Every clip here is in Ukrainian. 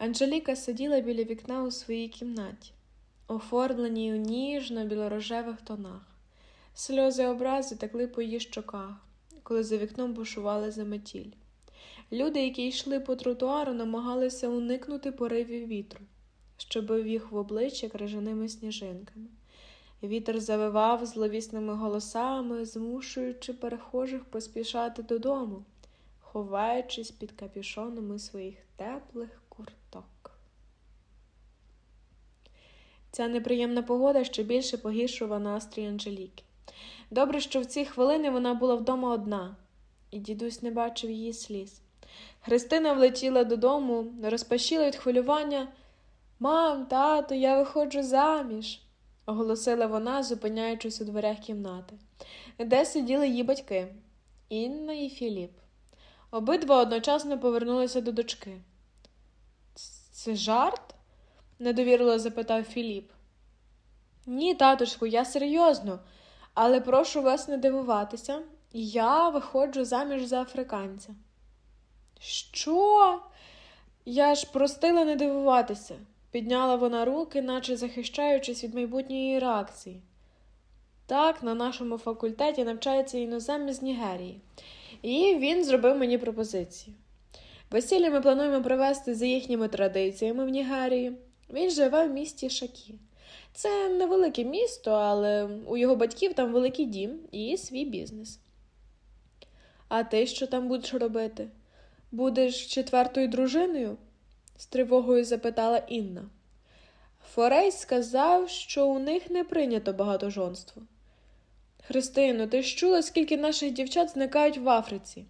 Анжеліка сиділа біля вікна у своїй кімнаті, оформленій у ніжно білорожевих тонах. Сльози образи текли по її щоках, коли за вікном бушували заметіль. Люди, які йшли по тротуару, намагалися уникнути поривів вітру, що бив їх в обличчя крижаними сніжинками. Вітер завивав зловісними голосами, змушуючи перехожих поспішати додому, ховаючись під капюшонами своїх теплих курток. Ця неприємна погода ще більше погіршувала настрій Анжеліки. Добре, що в ці хвилини вона була вдома одна, і дідусь не бачив її сліз. Христина влетіла додому, розпашіла від хвилювання. Мам, тато, я виходжу заміж, оголосила вона, зупиняючись у дверях кімнати, де сиділи її батьки Інна і Філіп. Обидва одночасно повернулися до дочки. Це жарт? недовірливо запитав Філіп. Ні, татушку, я серйозно, але прошу вас не дивуватися. Я виходжу заміж за африканця. Що? Я ж простила не дивуватися, підняла вона руки, наче захищаючись від майбутньої реакції. Так, на нашому факультеті навчається іноземець з Нігерії, і він зробив мені пропозицію. Весілля ми плануємо провести за їхніми традиціями в Нігерії. Він живе в місті Шакі. Це невелике місто, але у його батьків там великий дім і свій бізнес. А ти що там будеш робити? Будеш четвертою дружиною? з тривогою запитала Інна. Форей сказав, що у них не прийнято багатожонство. Христино, ти ж чула, скільки наших дівчат зникають в Африці?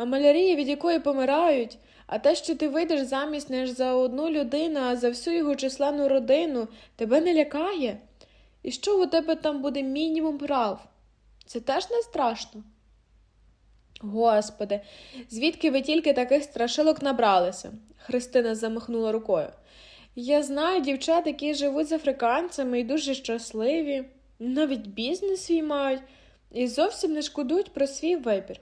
А малярія, від якої помирають, а те, що ти вийдеш замість не за одну людину, а за всю його численну родину, тебе не лякає? І що у тебе там буде мінімум прав? Це теж не страшно? Господи, звідки ви тільки таких страшилок набралися? Христина замахнула рукою. Я знаю дівчат, які живуть з африканцями і дуже щасливі, навіть бізнес свій мають, і зовсім не шкодують про свій вибір.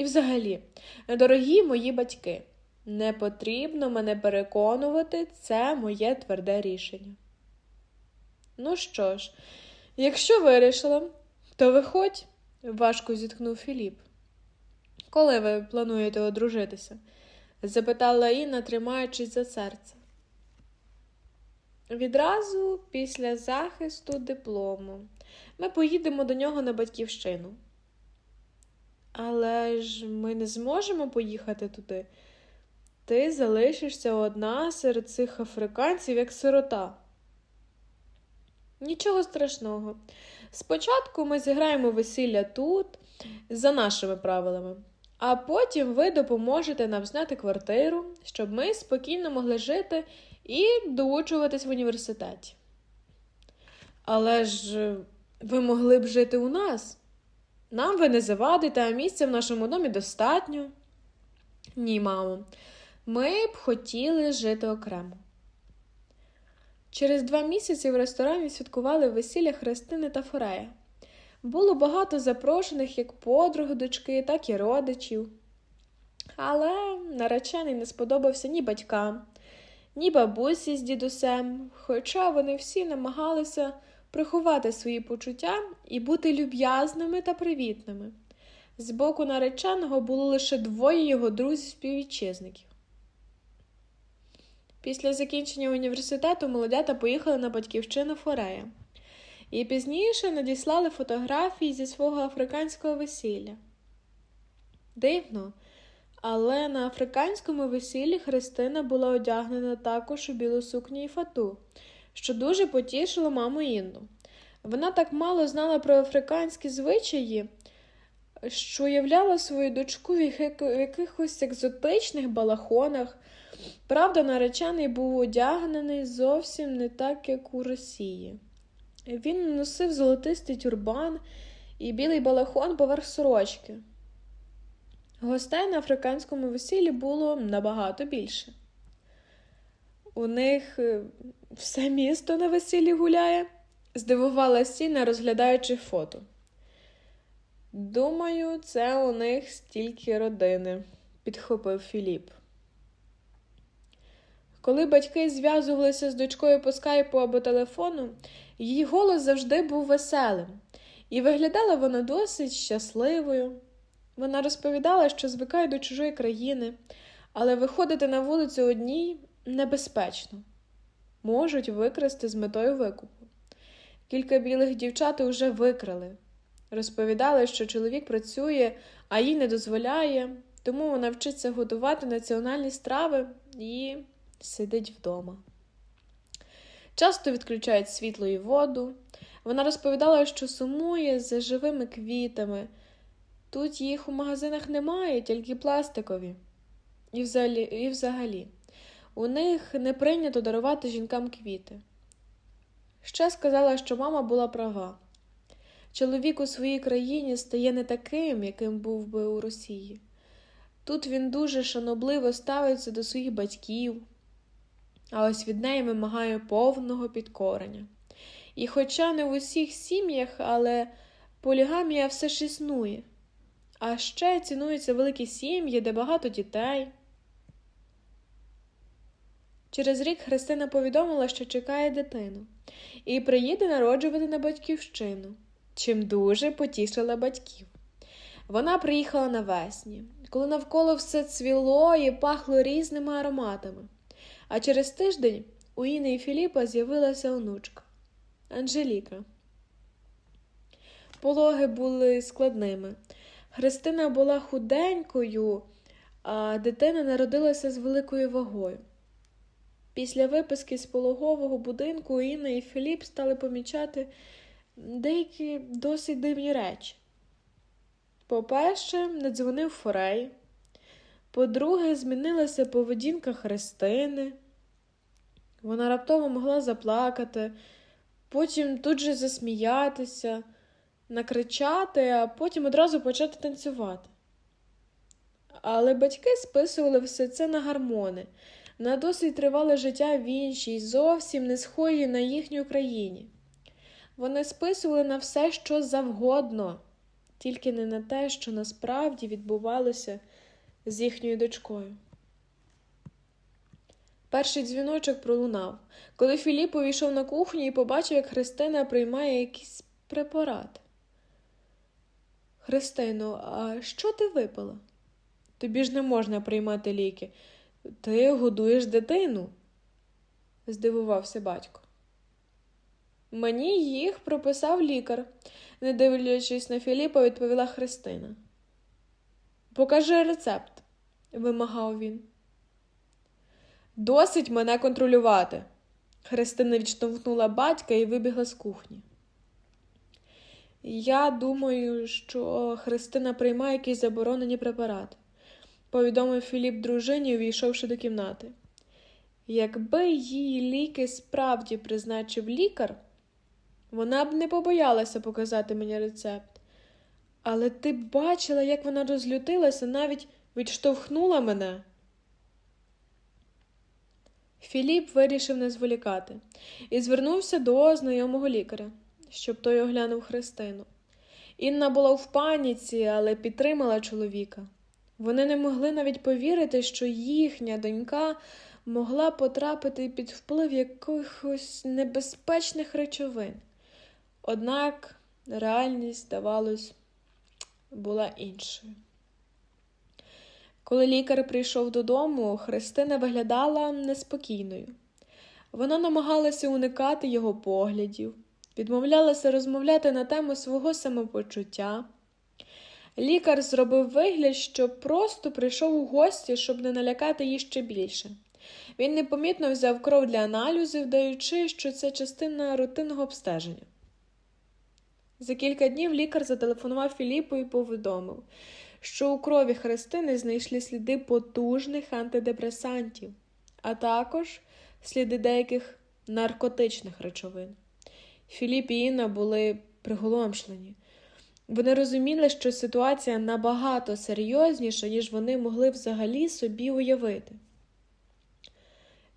І взагалі, дорогі мої батьки, не потрібно мене переконувати, це моє тверде рішення. Ну що ж, якщо вирішила, то виходь, важко зітхнув Філіп. Коли ви плануєте одружитися? запитала Інна, тримаючись за серце. Відразу після захисту диплому ми поїдемо до нього на батьківщину. Але ж ми не зможемо поїхати туди. Ти залишишся одна серед цих африканців, як сирота. Нічого страшного. Спочатку ми зіграємо весілля тут, за нашими правилами, а потім ви допоможете нам зняти квартиру, щоб ми спокійно могли жити і доучуватись в університеті. Але ж ви могли б жити у нас. Нам ви не завадите, а місця в нашому домі достатньо. Ні, мамо, ми б хотіли жити окремо. Через два місяці в ресторані святкували весілля Христини та Форея. Було багато запрошених як подруг дочки, так і родичів. Але наречений не сподобався ні батькам, ні бабусі з дідусем, хоча вони всі намагалися приховати свої почуття і бути люб'язними та привітними. З боку нареченого було лише двоє його друзів-співвітчизників. Після закінчення університету молодята поїхали на батьківщину Форея і пізніше надіслали фотографії зі свого африканського весілля. Дивно, але на африканському весіллі Христина була одягнена також у білу сукню і фату, що дуже потішило маму Інну. Вона так мало знала про африканські звичаї, що уявляла свою дочку в якихось екзотичних балахонах. Правда, наречений був одягнений зовсім не так, як у Росії. Він носив золотистий тюрбан і білий балахон поверх сорочки. Гостей на африканському весіллі було набагато більше. У них е, все місто на весіллі гуляє, здивувалася Сіна, розглядаючи фото. Думаю, це у них стільки родини, підхопив Філіп. Коли батьки зв'язувалися з дочкою по скайпу або телефону, її голос завжди був веселим, і виглядала вона досить щасливою. Вона розповідала, що звикає до чужої країни, але виходити на вулицю одній небезпечно, можуть викрасти з метою викупу. Кілька білих дівчат уже викрали. Розповідали, що чоловік працює, а їй не дозволяє, тому вона вчиться готувати національні страви і сидить вдома. Часто відключають світло і воду. Вона розповідала, що сумує за живими квітами. Тут їх у магазинах немає, тільки пластикові. І взагалі, і взагалі, у них не прийнято дарувати жінкам квіти. Ще сказала, що мама була права. Чоловік у своїй країні стає не таким, яким був би у Росії. Тут він дуже шанобливо ставиться до своїх батьків, а ось від неї вимагає повного підкорення. І хоча не в усіх сім'ях, але полігамія все ж існує. А ще цінуються великі сім'ї, де багато дітей. Через рік Христина повідомила, що чекає дитину, і приїде народжувати на батьківщину, чим дуже потішила батьків. Вона приїхала навесні, коли навколо все цвіло і пахло різними ароматами. А через тиждень у Іни і Філіпа з'явилася онучка Анжеліка. Пологи були складними. Христина була худенькою, а дитина народилася з великою вагою. Після виписки з пологового будинку Інна і Філіп стали помічати деякі досить дивні речі. По-перше, не дзвонив Форей. По-друге, змінилася поведінка Христини. Вона раптово могла заплакати, потім тут же засміятися, накричати, а потім одразу почати танцювати. Але батьки списували все це на гормони, на досить тривале життя в іншій, зовсім не схожій на їхній Україні. Вони списували на все, що завгодно, тільки не на те, що насправді відбувалося з їхньою дочкою. Перший дзвіночок пролунав, коли Філіп увійшов на кухню і побачив, як Христина приймає якийсь препарат. Христино, а що ти випила? Тобі ж не можна приймати ліки. Ти годуєш дитину, здивувався батько. Мені їх прописав лікар, не дивлячись на Філіпа, відповіла Христина. Покажи рецепт, вимагав він. Досить мене контролювати. Христина відштовхнула батька і вибігла з кухні. Я думаю, що Христина приймає якісь заборонені препарати, повідомив Філіп дружині, увійшовши до кімнати. Якби її ліки справді призначив лікар, вона б не побоялася показати мені рецепт. Але ти б бачила, як вона розлютилася, навіть відштовхнула мене. Філіп вирішив не зволікати і звернувся до знайомого лікаря, щоб той оглянув Христину. Інна була в паніці, але підтримала чоловіка. Вони не могли навіть повірити, що їхня донька могла потрапити під вплив якихось небезпечних речовин. Однак реальність, здавалось, була іншою. Коли лікар прийшов додому, Христина виглядала неспокійною. Вона намагалася уникати його поглядів, відмовлялася розмовляти на тему свого самопочуття. Лікар зробив вигляд, що просто прийшов у гості, щоб не налякати її ще більше. Він непомітно взяв кров для аналізів, даючи, що це частина рутинного обстеження. За кілька днів лікар зателефонував Філіпу і повідомив, що у крові Христини знайшли сліди потужних антидепресантів, а також сліди деяких наркотичних речовин. Філіп і Інна були приголомшлені. Вони розуміли, що ситуація набагато серйозніша, ніж вони могли взагалі собі уявити.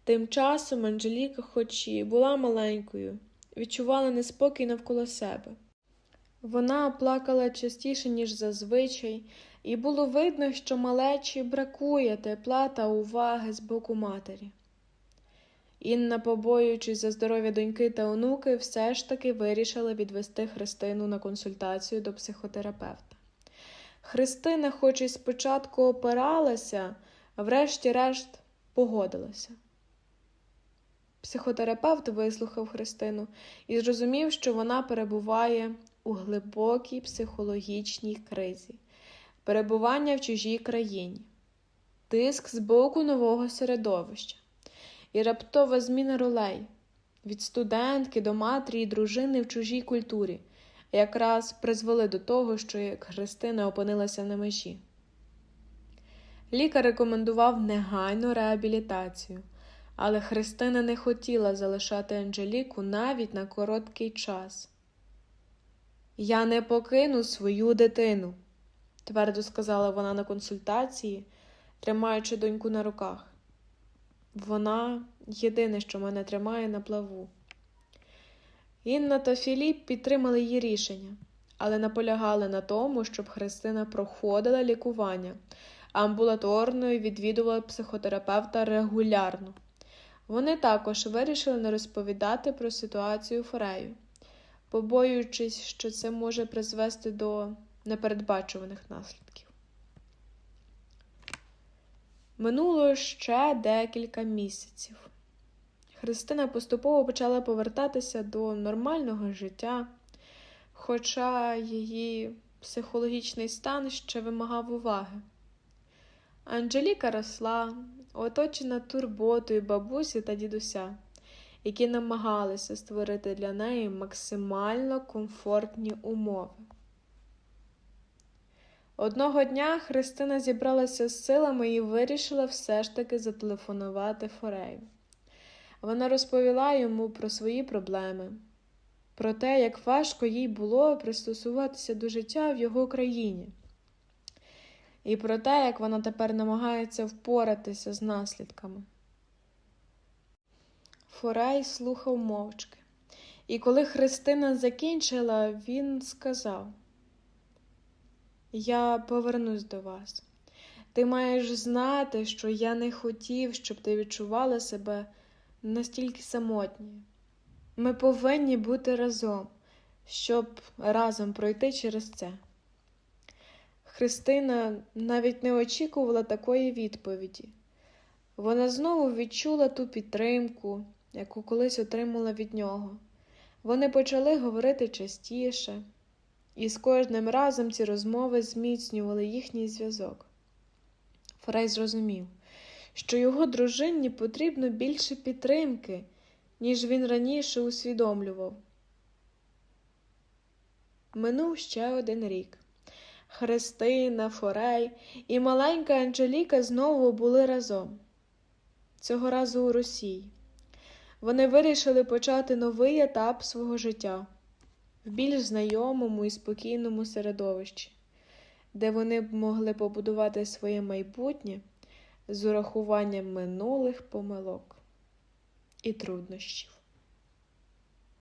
Тим часом Анжеліка, хоч і була маленькою, відчувала неспокій навколо себе. Вона плакала частіше, ніж зазвичай, і було видно, що малечі бракує тепла та уваги з боку матері. Інна, побоюючись за здоров'я доньки та онуки, все ж таки вирішила відвести Христину на консультацію до психотерапевта. Христина, хоч і спочатку опиралася, а врешті-решт погодилася. Психотерапевт вислухав Христину і зрозумів, що вона перебуває у глибокій психологічній кризі, перебування в чужій країні, тиск з боку нового середовища і раптова зміна ролей від студентки до матері і дружини в чужій культурі, якраз призвели до того, що Христина опинилася на межі. Лікар рекомендував негайну реабілітацію, але Христина не хотіла залишати Анжеліку навіть на короткий час. Я не покину свою дитину, твердо сказала вона на консультації, тримаючи доньку на руках. Вона єдине, що мене тримає на плаву. Інна та Філіп підтримали її рішення, але наполягали на тому, щоб Христина проходила лікування амбулаторно і відвідувала психотерапевта регулярно. Вони також вирішили не розповідати про ситуацію Форею, побоюючись, що це може призвести до непередбачуваних наслідків. Минуло ще декілька місяців. Христина поступово почала повертатися до нормального життя, хоча її психологічний стан ще вимагав уваги. Анжеліка росла, оточена турботою бабусі та дідуся, які намагалися створити для неї максимально комфортні умови. Одного дня Христина зібралася з силами і вирішила все ж таки зателефонувати Форею. Вона розповіла йому про свої проблеми, про те, як важко їй було пристосуватися до життя в його країні, і про те, як вона тепер намагається впоратися з наслідками. Форей слухав мовчки, і коли Христина закінчила, він сказав: Я повернусь до вас. Ти маєш знати, що я не хотів, щоб ти відчувала себе настільки самотні. Ми повинні бути разом, щоб разом пройти через це. Христина навіть не очікувала такої відповіді. Вона знову відчула ту підтримку, яку колись отримала від нього. Вони почали говорити частіше, і з кожним разом ці розмови зміцнювали їхній зв'язок. Фрей зрозумів, що його дружині потрібно більше підтримки, ніж він раніше усвідомлював. Минув ще один рік. Христина, Форей і маленька Анжеліка знову були разом. Цього разу у Росії. Вони вирішили почати новий етап свого життя в більш знайомому і спокійному середовищі, де вони б могли побудувати своє майбутнє з урахуванням минулих помилок і труднощів.